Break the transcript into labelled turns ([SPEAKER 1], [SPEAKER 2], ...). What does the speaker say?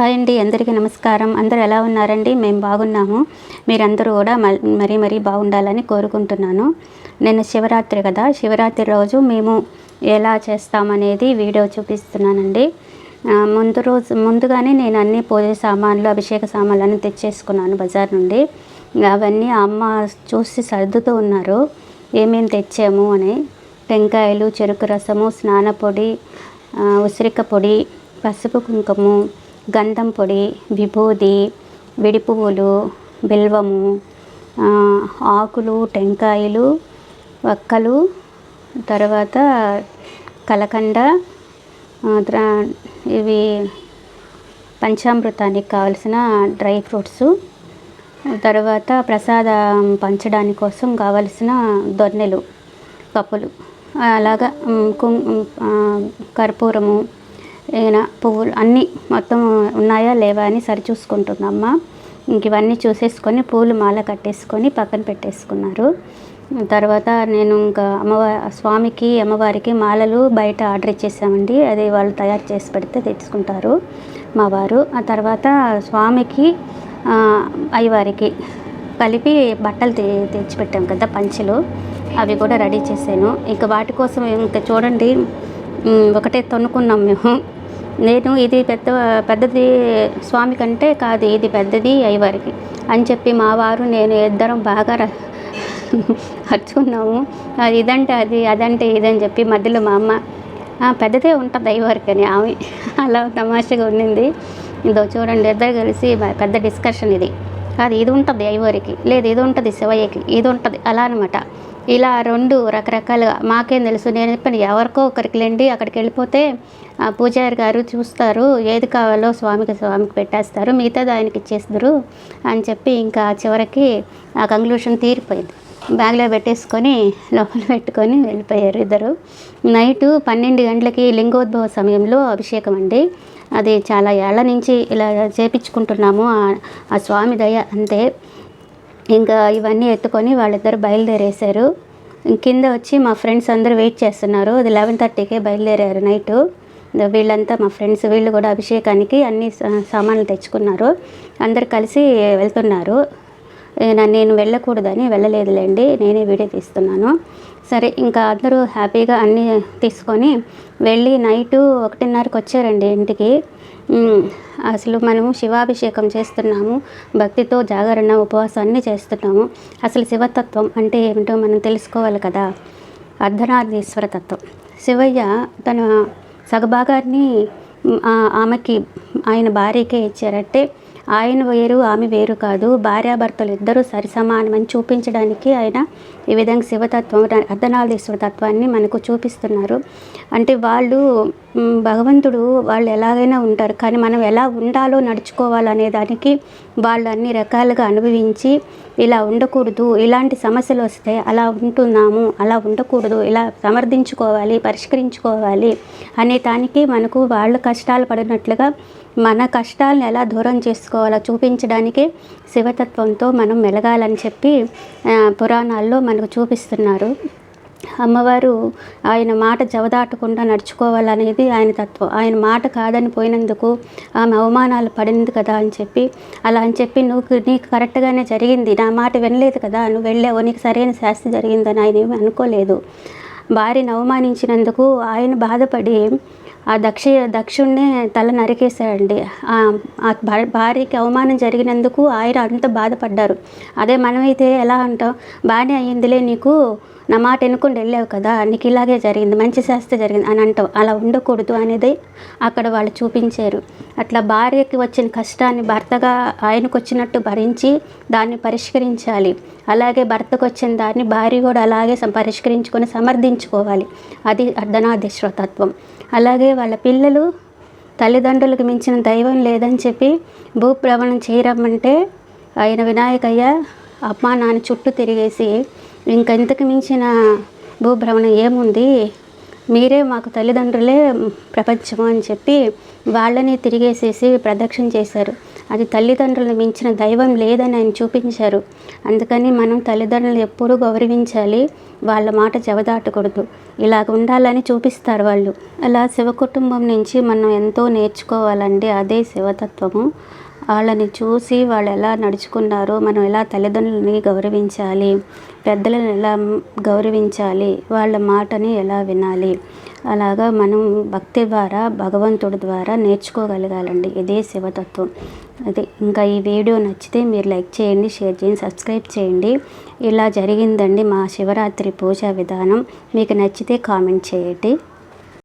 [SPEAKER 1] Hi అండి అందరికీ నమస్కారం. అందరూ ఎలా ఉన్నారండి? మేము బాగున్నాము. మీరందరూ కూడా మరీ మరీ బాగుండాలని కోరుకుంటున్నాను. నిన్న శివరాత్రి కదా శివరాత్రి రోజు మేము ఎలా చేస్తామనేది వీడియో చూపిస్తున్నానండి. ముందు రోజు ముందుగానే నేను అన్ని పూజ సామాన్లు అభిషేక సామాన్లు అన్నీ తెచ్చేసుకున్నాను బజార్ నుండి. అవన్నీ అమ్మ చూసి సర్దుతూ ఉన్నారు. ఏమేమి తెచ్చాము అని. టెంకాయలు చెరుకు రసము స్నాన పొడి ఉసిరిక పొడి పసుపు కుంకుము గంధం పొడి విభూది విడి పువ్వులు బిల్వము ఆకులు టెంకాయలు వక్కలు తర్వాత కలకండ ఇవి పంచామృతానికి కావలసిన డ్రై ఫ్రూట్స్ తర్వాత ప్రసాదం పంచడానికి కోసం కావలసిన దొన్నెలు కప్పులు అలాగా కుం కర్పూరము ఏనా పువ్వులు అన్నీ మొత్తం ఉన్నాయా లేవా అని సరి చూసుకుంటుందమ్మ ఇంక ఇవన్నీ చూసేసుకొని పూలు మాల కట్టేసుకొని పక్కన పెట్టేసుకున్నారు. తర్వాత నేను ఇంకా అమ్మవారి స్వామికి అమ్మవారికి మాలలు బయట ఆర్డర్ ఇచ్చేసామండి. అది వాళ్ళు తయారు చేసి పెడితే తెచ్చుకుంటారు మా వారు. ఆ తర్వాత స్వామికి అయ్యవారికి కలిపి బట్టలు తె తెచ్చిపెట్టాం కదా పంచెలు. అవి కూడా రెడీ చేశాను. ఇంకా వాటి కోసం ఇంకా చూడండి. ఒకటే తొనుకున్నాం మేము. నేను ఇది పెద్ద పెద్దది స్వామి కంటే కాదు ఇది పెద్దది అయ్యవారికి. అని చెప్పి మా వారు నేను ఇద్దరం బాగా అర్చుకున్నాము. అది ఇదంటే అది అదంటే ఇదని చెప్పి మధ్యలో మా అమ్మ పెద్దదే ఉంటుంది అయ్యవారికి అని ఆమె అలా తమాషగా ఉండింది ఇదో చూడండి ఇద్దరు కలిసి పెద్ద డిస్కషన్ ఇది. కాదు ఇది ఉంటుంది అయ్యవారికి. లేదు ఇది ఉంటుంది శివయ్యకి. ఇది ఉంటుంది అలా అనమాట ఇలా రెండు రకరకాలుగా మాకేం తెలుసు. నేను చెప్పాను ఎవరికో ఒకరికి లేండి అక్కడికి వెళ్ళిపోతే ఆ పూజారి గారు చూస్తారు ఏది కావాలో స్వామికి స్వామికి పెట్టేస్తారు మిగతాది ఆయనకి ఇచ్చేస్తారు అని చెప్పి ఇంకా చివరికి ఆ కంక్లూషన్ తీరిపోయింది. బ్యాగ్లో పెట్టేసుకొని లోపల పెట్టుకొని వెళ్ళిపోయారు ఇద్దరు. నైటు పన్నెండు గంటలకి లింగోద్భవ సమయంలో అభిషేకం అండి. అది చాలా ఏళ్ళ నుంచి ఇలా చేపించుకుంటున్నాము. ఆ- ఆ స్వామి దయ అంతే. ఇంకా ఇవన్నీ ఎత్తుకొని వాళ్ళిద్దరు బయలుదేరేశారు. కింద వచ్చి మా ఫ్రెండ్స్ అందరూ వెయిట్ చేస్తున్నారు. అది లెవెన్ థర్టీకే బయలుదేరారు నైటు. వీళ్ళంతా మా ఫ్రెండ్స్ వీళ్ళు కూడా అభిషేకానికి అన్ని సా- సామాన్లు తెచ్చుకున్నారు. అందరు కలిసి వెళ్తున్నారు. నేను వెళ్ళకూడదని వెళ్ళలేదులేండి నేనే వీడియో తీస్తున్నాను. సరే ఇంకా అందరూ హ్యాపీగా అన్నీ తీసుకొని వెళ్ళి నైటు ఒకటిన్నరకు వచ్చారండి ఇంటికి. అసలు మనము శివాభిషేకం చేస్తున్నాము భక్తితో జాగరణ ఉపవాసం అన్నీ చేస్తున్నాము. అసలు శివతత్వం అంటే ఏమిటో మనం తెలుసుకోవాలి కదా. అర్ధనారీశ్వర తత్వం. శివయ్య తన సగభాగాన్ని ఆమెకి ఆయన భార్యకే ఇచ్చారంటే ఆయన వేరు ఆమె వేరు కాదు. భార్యాభర్తలు ఇద్దరూ సరిసమానమని చూపించడానికి ఆయన ఈ విధంగా శివతత్వం అర్ధనాదేశ్వర తత్వాన్ని మనకు చూపిస్తున్నారు. అంటే వాళ్ళు భగవంతుడు వాళ్ళు ఎలాగైనా ఉంటారు. కానీ మనం ఎలా ఉండాలో నడుచుకోవాలనే దానికి వాళ్ళు అన్ని రకాలుగా అనుభవించి ఇలా ఉండకూడదు ఇలాంటి సమస్యలు వస్తే అలా ఉంటున్నాము అలా ఉండకూడదు ఇలా సమర్థించుకోవాలి పరిష్కరించుకోవాలి అనే దానికి మనకు వాళ్ళు కష్టాలు పడినట్లుగా మన కష్టాలను ఎలా దూరం చేసుకోవాలో చూపించడానికి శివతత్వంతో మనం మెలగాలని చెప్పి పురాణాల్లో మనకు చూపిస్తున్నారు. అమ్మవారు ఆయన మాట జవదాటకుండా నడుచుకోవాలనేది ఆయన తత్వం. ఆయన మాట కాదని పోయినందుకు ఆమె అవమానాలు పడింది కదా అని చెప్పి అలా అని చెప్పి నువ్వు నీకు కరెక్ట్గానే జరిగింది. నా మాట వినలేదు కదా నువ్వు వెళ్ళావు నీకు సరైన శాస్తి జరిగిందని ఆయన ఏమీ అనుకోలేదు. భార్యను అవమానించినందుకు ఆయన బాధపడి ఆ దక్ష దక్షుణ్ణి తల నరికేశాడండి. ఆ భార్యకి అవమానం జరిగినందుకు ఆయన అంత బాధపడ్డారు. అదే మనమైతే ఎలా అంటాం? బాగానే అయ్యిందిలే నీకు నా మాట ఎన్నుకొని వెళ్ళావు కదా నీకు ఇలాగే జరిగింది మంచి శాస్త్ర జరిగింది అని అంటావు అలా ఉండకూడదు అనేది అక్కడ వాళ్ళు చూపించారు. అట్లా భార్యకి వచ్చిన కష్టాన్ని భర్తగా ఆయనకు వచ్చినట్టు భరించి దాన్ని పరిష్కరించాలి. అలాగే భర్తకు వచ్చిన దాన్ని భార్య కూడా అలాగే పరిష్కరించుకొని సమర్థించుకోవాలి. అది అర్ధనాదిశ్వతత్వం అలాగే వాళ్ళ పిల్లలు తల్లిదండ్రులకు మించిన దైవం లేదని చెప్పి భూభ్రమణం చేయరమ్మంటే ఆయన వినాయకయ్య అమ్మా నాన్న చుట్టూ తిరిగేసి ఇంకెంతకు మించిన భూభ్రమణం ఏముంది? మీరే మాకు తల్లిదండ్రులే ప్రపంచం అని చెప్పి వాళ్ళని తిరిగేసేసి ప్రదక్షిణ చేశారు. అది తల్లిదండ్రులను మించిన దైవం లేదని ఆయన చూపించారు. అందుకని మనం తల్లిదండ్రులను ఎప్పుడూ గౌరవించాలి. వాళ్ళ మాట జవదాటకూడదు ఇలాగ ఉండాలని చూపిస్తారు వాళ్ళు. అలా శివ కుటుంబం నుంచి మనం ఎంతో నేర్చుకోవాలండి అదే శివతత్వము. వాళ్ళని చూసి వాళ్ళు ఎలా నడుచుకున్నారో మనం ఎలా తల్లిదండ్రులని గౌరవించాలి. పెద్దలను ఎలా గౌరవించాలి. వాళ్ళ మాటని ఎలా వినాలి. అలాగా మనం భక్తి ద్వారా భగవంతుడి ద్వారా నేర్చుకోగలగాలండి. ఇదే శివతత్వం. అదే ఇంకా ఈ వీడియో నచ్చితే మీరు లైక్ చేయండి షేర్ చేయండి సబ్స్క్రైబ్ చేయండి. ఇలా జరిగిందండి మా శివరాత్రి పూజా విధానం. మీకు నచ్చితే కామెంట్ చేయండి.